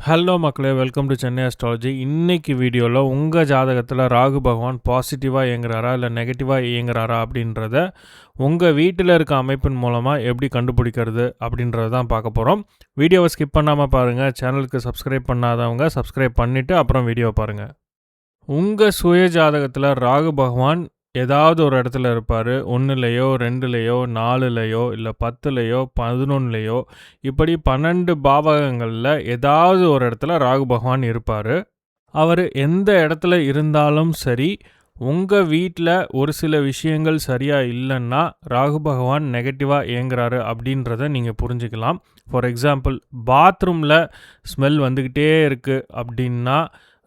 Hello மக்களே welcome to Chennai astrology இன்னைக்கு வீடியோவில் உங்கள் ஜாதகத்தில் ராகு பகவான் பாசிட்டிவாக இயங்குறாரா இல்லை நெகட்டிவாக இயங்குறாரா அப்படின்றத உங்கள் வீட்டில் இருக்க அமைப்பின் மூலமாக எப்படி கண்டுபிடிக்கிறது அப்படின்றத தான் பார்க்க போகிறோம் வீடியோவை ஸ்கிப் பண்ணாமல் பாருங்கள் சேனலுக்கு சப்ஸ்கிரைப் பண்ணாதவங்க சப்ஸ்கிரைப் பண்ணிவிட்டு அப்புறம் வீடியோ பாருங்கள் உங்கள் சுய ஜாதகத்தில் ராகு பகவான் ஏதாவது ஒரு இடத்துல இருப்பார். ஒன்றுலையோ ரெண்டுலேயோ நாலுலையோ இல்லை பத்துலேயோ பதினொன்றுலையோ இப்படி பன்னெண்டு பாவகங்களில் ஏதாவது ஒரு இடத்துல ராகு பகவான் இருப்பார். அவர் எந்த இடத்துல இருந்தாலும் சரி உங்கள் வீட்டில் ஒரு சில விஷயங்கள் சரியாக இல்லைன்னா ராகு பகவான் நெகட்டிவாக இயங்குறாரு அப்படின்றத நீங்கள் புரிஞ்சுக்கலாம். ஃபார் எக்ஸாம்பிள் பாத்ரூமில் ஸ்மெல் வந்துக்கிட்டே இருக்குது அப்படின்னா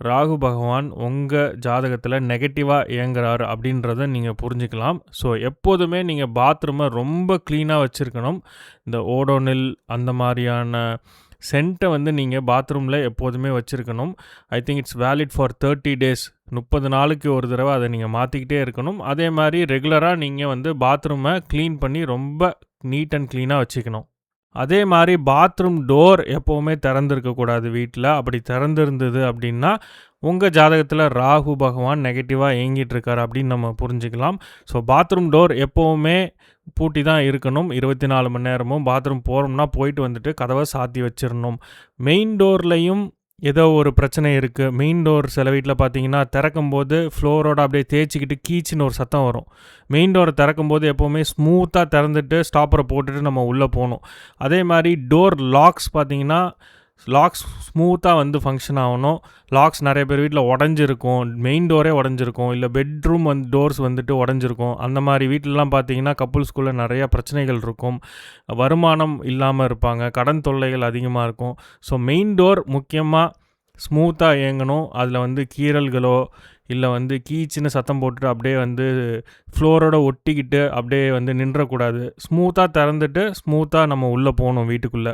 ராகு பகவான் உங்கள் ஜாதகத்தில் நெகட்டிவாக இயங்குறாரு அப்படின்றத நீங்கள் புரிஞ்சுக்கலாம். ஸோ எப்போதுமே நீங்கள் பாத்ரூமை ரொம்ப க்ளீனாக வச்சுருக்கணும். இந்த ஓடோனில் அந்த மாதிரியான சென்ட்டை வந்து நீங்கள் பாத்ரூமில் எப்போதுமே வச்சுருக்கணும். I think it's valid for thirty days முப்பது நாளுக்கு ஒரு தடவை அதை நீங்கள் மாற்றிக்கிட்டே இருக்கணும். அதே மாதிரி ரெகுலராக நீங்கள் வந்து பாத்ரூமை க்ளீன் பண்ணி ரொம்ப நீட் அண்ட் க்ளீனாக வச்சுக்கணும். அதே மாதிரி பாத்ரூம் டோர் எப்போவுமே திறந்துருக்கக்கூடாது வீட்டில் அப்படி திறந்துருந்தது அப்படின்னா உங்கள் ஜாதகத்தில் ராகு பகவான் நெகட்டிவாக இயங்கிட்டு இருக்கார் அப்படின்னு நம்ம புரிஞ்சுக்கலாம். ஸோ பாத்ரூம் டோர் எப்போவுமே பூட்டி தான் இருக்கணும். இருபத்தி நாலு மணி நேரமும் பாத்ரூம் போகிறோம்னா போயிட்டு வந்துட்டு கதவை சாத்தி வச்சிடணும் மெயின் டோர்லையும் ஏதோ ஒரு பிரச்சனை இருக்குது மெயின் டோர் சில வீட்டில் பார்த்தீங்கன்னா திறக்கும்போது ஃப்ளோரோட அப்படியே தேய்ச்சிக்கிட்டு கீச்சுன்னு ஒரு சத்தம் வரும். மெயின் டோரை திறக்கும்போது எப்போவுமே ஸ்மூத்தாக திறந்துட்டு ஸ்டாப்பரை போட்டுட்டு நம்ம உள்ளே போகணும். அதே மாதிரி டோர் லாக்ஸ் பார்த்தீங்கன்னா லாக்ஸ் ஸ்மூத்தாக வந்து ஃபங்க்ஷன் ஆகணும். லாக்ஸ் நிறைய பேர் வீட்டில் உடஞ்சிருக்கும். மெயின் டோரே உடஞ்சிருக்கும். இல்லை பெட்ரூம் வந்து டோர்ஸ் வந்துட்டு உடஞ்சிருக்கும். அந்த மாதிரி வீட்டிலலாம் பார்த்தீங்கன்னா கப்புள்ஸ்குள்ளே நிறையா பிரச்சனைகள் இருக்கும். வருமானம் இல்லாமல் இருப்பாங்க. கடன் தொல்லைகள் அதிகமாக இருக்கும். ஸோ மெயின் டோர் முக்கியமாக ஸ்மூத்தாக இயங்கணும். அதில் வந்து கீறல்களோ இல்லை வந்து கீச்சின்னு சத்தம் போட்டுட்டு அப்படியே வந்து ஃப்ளோரோட ஒட்டிக்கிட்டு அப்படியே வந்து நின்றக்கூடாது. ஸ்மூத்தாக திறந்துட்டு ஸ்மூத்தாக நம்ம உள்ளே போகணும் வீட்டுக்குள்ளே.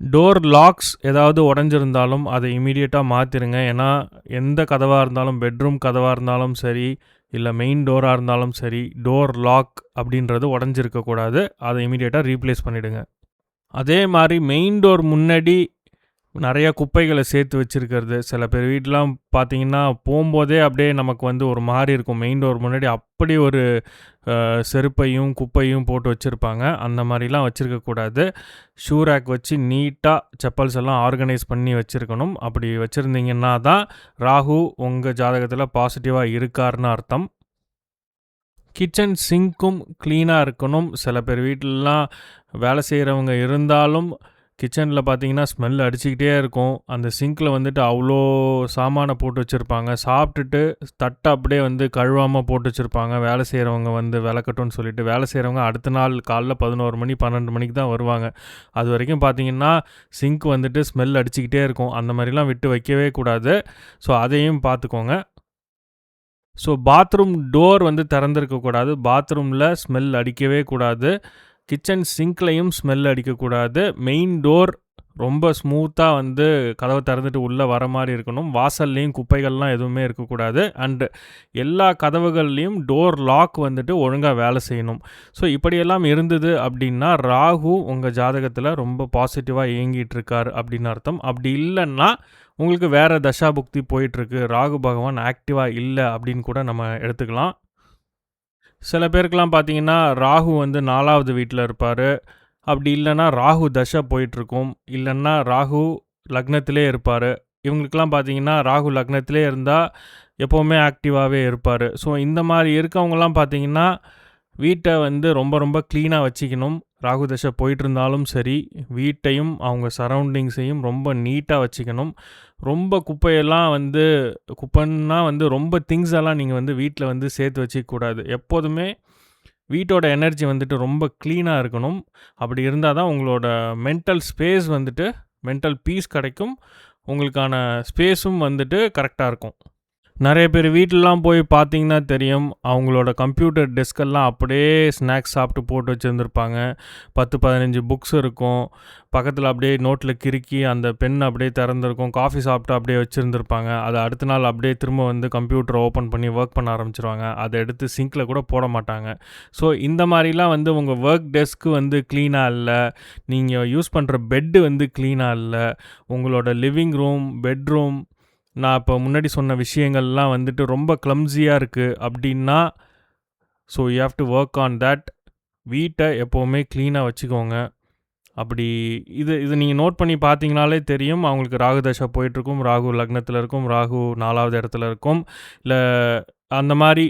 டோர் லாக்ஸ் ஏதாவது உடஞ்சிருந்தாலும் அதை இமீடியட்டாக மாற்றிருங்க ஏன்னா எந்த கதவாக இருந்தாலும் பெட்ரூம் கதவாக இருந்தாலும் சரி இல்லை மெயின் டோராக இருந்தாலும் சரி டோர் லாக் அப்படின்றது உடஞ்சிருக்கக்கூடாது. அதை இமீடியட்டாக ரீப்ளேஸ் பண்ணிவிடுங்க அதே மாதிரி மெயின் டோர் முன்னாடி நிறைய குப்பைகளை சேர்த்து வச்சுருக்கிறது. சில பேர் வீட்டெலாம் பார்த்தீங்கன்னா போகும்போதே அப்படியே நமக்கு வந்து ஒரு மாதிரி இருக்கும். மெயின் டோர் முன்னாடி அப்படி ஒரு செருப்பையும் குப்பையும் போட்டு வச்சுருப்பாங்க. அந்த மாதிரிலாம் வச்சுருக்கக்கூடாது ஷூ ரேக் வச்சு நீட்டாக செப்பல்ஸ் எல்லாம் ஆர்கனைஸ் பண்ணி வச்சுருக்கணும். அப்படி வச்சுருந்தீங்கன்னா தான் ராகு உங்கள் ஜாதகத்தில் பாசிட்டிவாக இருக்காருன்னு அர்த்தம். கிச்சன் சிங்க்கும் க்ளீனாக இருக்கணும். சில பேர் வீட்டிலலாம் வேலை செய்கிறவங்க இருந்தாலும் கிச்சனில் பார்த்தீங்கன்னா ஸ்மெல் அடிச்சுக்கிட்டே இருக்கும். அந்த சிங்கில் வந்துட்டு அவ்வளோ சாமானை போட்டு வச்சுருப்பாங்க. சாப்பிட்டுட்டு தட்டை அப்படியே வந்து கழுவாமல் போட்டு வச்சுருப்பாங்க. வேலை செய்கிறவங்க வந்து விளக்கட்டும்னு சொல்லிட்டு. வேலை செய்கிறவங்க அடுத்த நாள் காலைல பதினோரு மணி பன்னெண்டு மணிக்கு தான் வருவாங்க. அது வரைக்கும் பார்த்தீங்கன்னா சிங்க் வந்துட்டு ஸ்மெல் அடிச்சுக்கிட்டே இருக்கும். அந்த மாதிரிலாம் விட்டு வைக்கவே கூடாது. ஸோ அதையும் பார்த்துக்கோங்க ஸோ பாத்ரூம் டோர் வந்து திறந்துருக்கக்கூடாது. பாத்ரூமில் ஸ்மெல் அடிக்கவே கூடாது. கிச்சன் சிங்க்லையும் ஸ்மெல் அடிக்கக்கூடாது. மெயின் டோர் ரொம்ப ஸ்மூத்தாக வந்து கதவை திறந்துட்டு உள்ளே வர மாதிரி இருக்கணும். வாசல்லையும் குப்பைகள்லாம் எதுவுமே இருக்கக்கூடாது. அண்டு எல்லா கதவுகள்லேயும் டோர் லாக் வந்துட்டு ஒழுங்காக வேலை செய்யணும். ஸோ இப்படியெல்லாம் இருந்தது அப்படின்னா ராகு உங்கள் ஜாதகத்தில் ரொம்ப பாசிட்டிவாக இயங்கிட்டு இருக்கார் அப்படின்னு அர்த்தம். அப்படி இல்லைன்னா உங்களுக்கு வேறு தசாபுக்தி போயிட்டுருக்கு. ராகு பகவான் ஆக்டிவாக இல்லை அப்படின்னு கூட நம்ம எடுத்துக்கலாம். சில பேருக்கெலாம் பார்த்தீங்கன்னா ராகு வந்து நாலாவது வீட்டில் இருப்பார். அப்படி இல்லைன்னா ராகு தசை போயிட்டுருக்கும். இல்லைன்னா ராகு லக்னத்திலே இருப்பார். இவங்களுக்கெல்லாம் பார்த்தீங்கன்னா ராகு லக்னத்திலே இருந்தால் எப்போவுமே ஆக்டிவாகவே இருப்பார். ஸோ இந்த மாதிரி இருக்கவங்கலாம் பார்த்தீங்கன்னா வீட்டை வந்து ரொம்ப ரொம்ப க்ளீனாக வச்சுக்கணும். ராகு தசை போயிட்டு இருந்தாலும் சரி வீட்டையும் அவங்க சரௌண்டிங்ஸையும் ரொம்ப நீட்டாக வச்சுக்கணும். ரொம்ப குப்பையெல்லாம் வந்து குப்பைன்னா வந்து ரொம்ப திங்ஸ் எல்லாம் நீங்கள் வந்து வீட்டில் வந்து சேர்த்து வச்சிக்கக்கூடாது. எப்போதுமே வீட்டோட எனர்ஜி வந்துட்டு ரொம்ப க்ளீனாக இருக்கணும். அப்படி இருந்தால் தான் உங்களோட மென்டல் ஸ்பேஸ் வந்துட்டு மென்டல் பீஸ் கிடைக்கும். உங்களுக்கான ஸ்பேஸும் வந்துட்டு கரெக்டாக இருக்கும். நிறைய பேர் வீட்டிலலாம் போய் பார்த்தீங்கன்னா தெரியும் அவங்களோட கம்ப்யூட்டர் டெஸ்கெல்லாம் அப்படியே ஸ்நாக்ஸ் சாப்பிட்டு போட்டு வச்சுருந்துருப்பாங்க. பத்து பதினஞ்சு புக்ஸ் இருக்கும். பக்கத்தில் அப்படியே நோட்டில் கிறுக்கி அந்த பென் அப்படியே திறந்துருக்கும். காஃபி சாப்பிட்டு அப்படியே வச்சுருந்துருப்பாங்க. அதை அடுத்த நாள் அப்படியே திரும்ப வந்து கம்ப்யூட்டரை ஓப்பன் பண்ணி ஒர்க் பண்ண ஆரம்பிச்சிருவாங்க. அதை எடுத்து சிங்கில் கூட போட மாட்டாங்க. ஸோ இந்த மாதிரிலாம் வந்து உங்கள் ஒர்க் டெஸ்க்கு வந்து க்ளீனாக இல்லை நீங்கள் யூஸ் பண்ணுற பெட்டு வந்து க்ளீனாக இல்லை உங்களோட லிவிங் ரூம் பெட்ரூம் நான் இப்போ முன்னாடி சொன்ன விஷயங்கள்லாம் வந்துட்டு ரொம்ப க்ளம்ஸியாக இருக்குது அப்படின்னா so you have to work on that வீட்டை எப்போவுமே க்ளீனாக வச்சுக்கோங்க. அப்படி இது இது நீங்கள் நோட் பண்ணி பார்த்தீங்கனாலே தெரியும். அவங்களுக்கு ராகு தசை போயிட்டுருக்கும். ராகு லக்னத்தில் இருக்கும். ராகு நாலாவது இடத்துல இருக்கும். இல்லை அந்த மாதிரி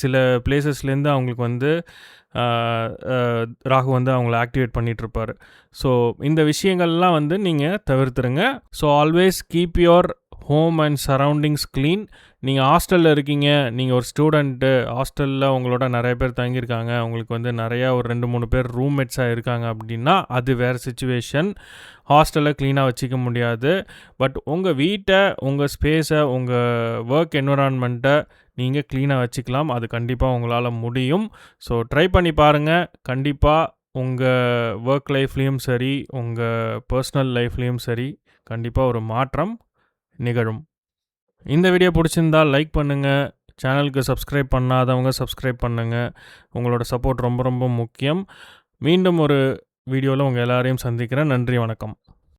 சில பிளேசஸ்லேருந்து அவங்களுக்கு வந்து ராகு வந்து அவங்கள ஆக்டிவேட் பண்ணிகிட்ருப்பார் ஸோ இந்த விஷயங்கள்லாம் வந்து நீங்கள் தவிர்த்துருங்க. So always keep your home and surroundings clean. நீங்கள் ஹாஸ்டலில் இருக்கீங்க நீங்கள் ஒரு ஸ்டூடெண்ட்டு ஹாஸ்டலில் உங்களோட நிறைய பேர் தங்கியிருக்காங்க உங்களுக்கு வந்து நிறையா ஒரு ரெண்டு மூணு பேர் ரூம்மேட்ஸாக இருக்காங்க அப்படின்னா அது வேறு சுச்சுவேஷன் ஹாஸ்டலை க்ளீனாக வச்சுக்க முடியாது. பட் உங்கள் வீட்டை உங்கள் ஸ்பேஸை உங்கள் ஒர்க் என்விரான்மெண்ட்டை நீங்கள் க்ளீனாக வச்சுக்கலாம். அது கண்டிப்பாக உங்களால் முடியும். ஸோ ட்ரை பண்ணி பாருங்கள் கண்டிப்பாக உங்கள் ஒர்க் லைஃப்லேயும் சரி உங்கள் பர்சனல் லைஃப்லேயும் சரி கண்டிப்பாக ஒரு மாற்றம். நிகழும். இந்த வீடியோ பிடிச்சிருந்தால் லைக் பண்ணுங்கள் சேனலுக்கு சப்ஸ்கிரைப் பண்ணாதவங்க சப்ஸ்கிரைப் பண்ணுங்கள் உங்களோட சப்போர்ட் ரொம்ப ரொம்ப முக்கியம். மீண்டும் ஒரு வீடியோவில் உங்கள் எல்லாரையும் சந்திக்கிறேன். நன்றி வணக்கம்.